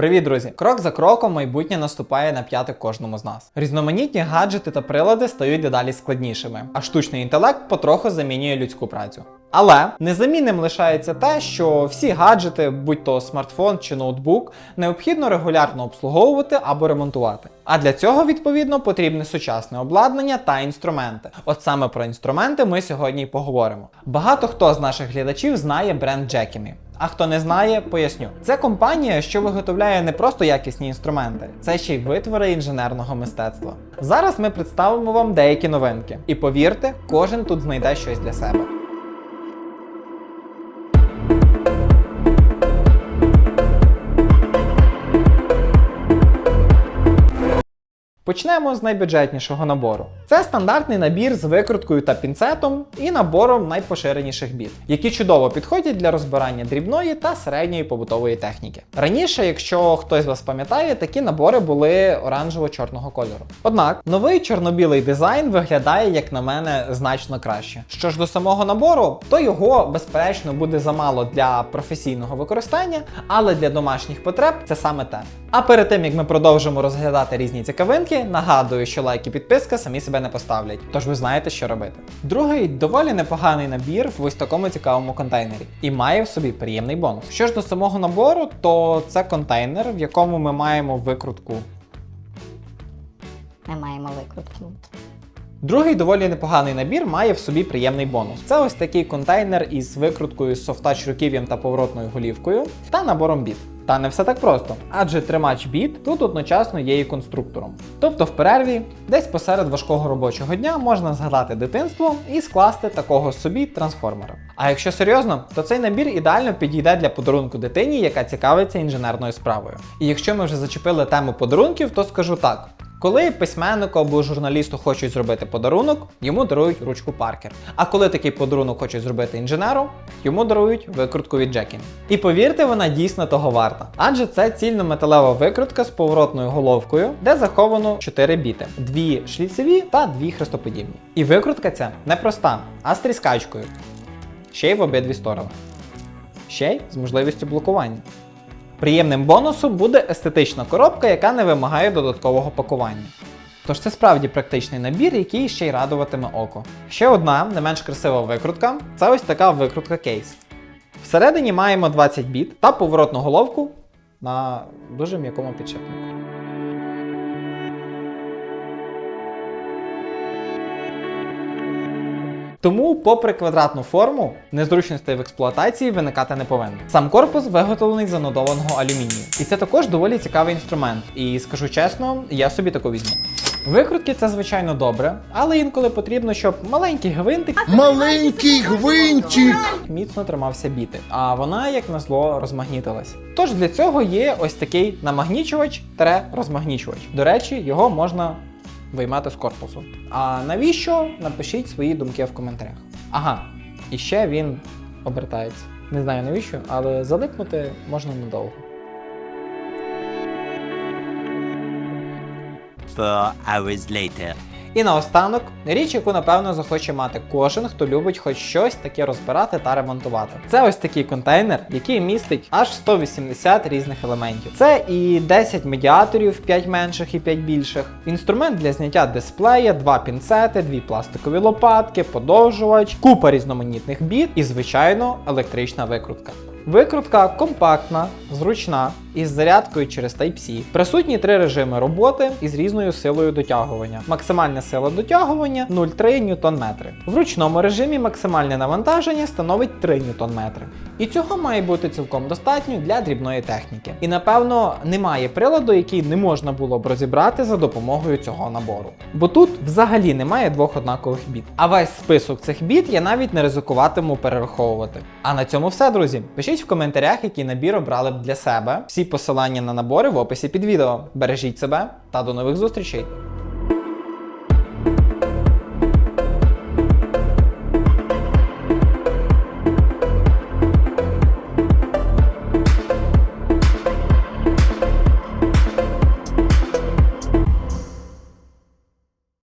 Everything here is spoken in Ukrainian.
Привіт, друзі! Крок за кроком майбутнє наступає на п'яти кожному з нас. Різноманітні гаджети та прилади стають дедалі складнішими, а штучний інтелект потроху замінює людську працю. Але незамінним лишається те, що всі гаджети, будь то смартфон чи ноутбук, необхідно регулярно обслуговувати або ремонтувати. А для цього, відповідно, потрібне сучасне обладнання та інструменти. От саме про інструменти ми сьогодні й поговоримо. Багато хто з наших глядачів знає бренд Jekimi. А хто не знає, поясню. Це компанія, що виготовляє не просто якісні інструменти, це ще й витвори інженерного мистецтва. Зараз ми представимо вам деякі новинки. І повірте, кожен тут знайде щось для себе. Почнемо з найбюджетнішого набору. Це стандартний набір з викруткою та пінцетом і набором найпоширеніших біт, які чудово підходять для розбирання дрібної та середньої побутової техніки. Раніше, якщо хтось з вас пам'ятає, такі набори були оранжево-чорного кольору. Однак новий чорно-білий дизайн виглядає, як на мене, значно краще. Що ж до самого набору, то його безперечно буде замало для професійного використання, але для домашніх потреб це саме те. А перед тим як ми продовжимо розглядати різні цікавинки, нагадую, що лайк і підписка самі себе не поставлять, тож ви знаєте, що робити. Другий доволі непоганий набір в ось такому цікавому контейнері і має в собі приємний бонус. Що ж до самого набору, то це контейнер, в якому ми маємо викрутку Ми маємо викрутку. Другий доволі непоганий набір має в собі приємний бонус. Це ось такий контейнер із викруткою з софтач руків'ям та поворотною голівкою та набором біт. Та не все так просто, адже тримач біт тут одночасно є і конструктором. Тобто в перерві, десь посеред важкого робочого дня можна згадати дитинство і скласти такого собі трансформера. А якщо серйозно, то цей набір ідеально підійде для подарунку дитині, яка цікавиться інженерною справою. І якщо ми вже зачепили тему подарунків, то скажу так. Коли письменнику або журналісту хочуть зробити подарунок, йому дарують ручку Паркер. А коли такий подарунок хочуть зробити інженеру, йому дарують викрутку від Джекін. І повірте, вона дійсно того варта. Адже це цільнометалева викрутка з поворотною головкою, де заховано 4 біти: дві шліцеві та дві хрестоподібні. І викрутка ця не проста, а з тріскачкою. Ще й в обидві сторони. Ще й з можливістю блокування. Приємним бонусом буде естетична коробка, яка не вимагає додаткового пакування. Тож це справді практичний набір, який ще й радуватиме око. Ще одна не менш красива викрутка це ось така викрутка кейс. Всередині маємо 20 біт та поворотну головку на дуже м'якому підшипнику. Тому, попри квадратну форму, незручностей в експлуатації виникати не повинно. Сам корпус виготовлений з анодованого алюмінію. І це також доволі цікавий інструмент. І скажу чесно, я собі таку візьму. Викрутки це звичайно добре, але інколи потрібно, щоб маленький гвинтик Маленький гвинтик. міцно тримався біти, а вона, як назло, розмагнітилась. Тож для цього є ось такий намагнічувач розмагнічувач. До речі, його можна виймати з корпусу. А навіщо? Напишіть свої думки в коментарях. Ага, і ще він обертається. Не знаю навіщо, але залипнути можна надовго. Four hours later. І наостанок, річ, яку напевно захоче мати кожен, хто любить хоч щось таке розбирати та ремонтувати. Це ось такий контейнер, який містить аж 180 різних елементів. Це і 10 медіаторів, 5 менших і 5 більших, інструмент для зняття дисплея, два пінцети, дві пластикові лопатки, подовжувач, купа різноманітних біт і, звичайно, електрична викрутка. Викрутка компактна, зручна, із зарядкою через Type-C. Присутні три режими роботи із різною силою дотягування. Максимальна сила дотягування 0,3 Нм. В ручному режимі максимальне навантаження становить 3 Нм. І цього має бути цілком достатньо для дрібної техніки. І напевно немає приладу, який не можна було б розібрати за допомогою цього набору. Бо тут взагалі немає двох однакових біт. А весь список цих біт я навіть не ризикуватиму перераховувати. А на цьому все, друзі. Пишіть в коментарях, який набір обрали б для себе. Всі посилання на набори в описі під відео. Бережіть себе та до нових зустрічей!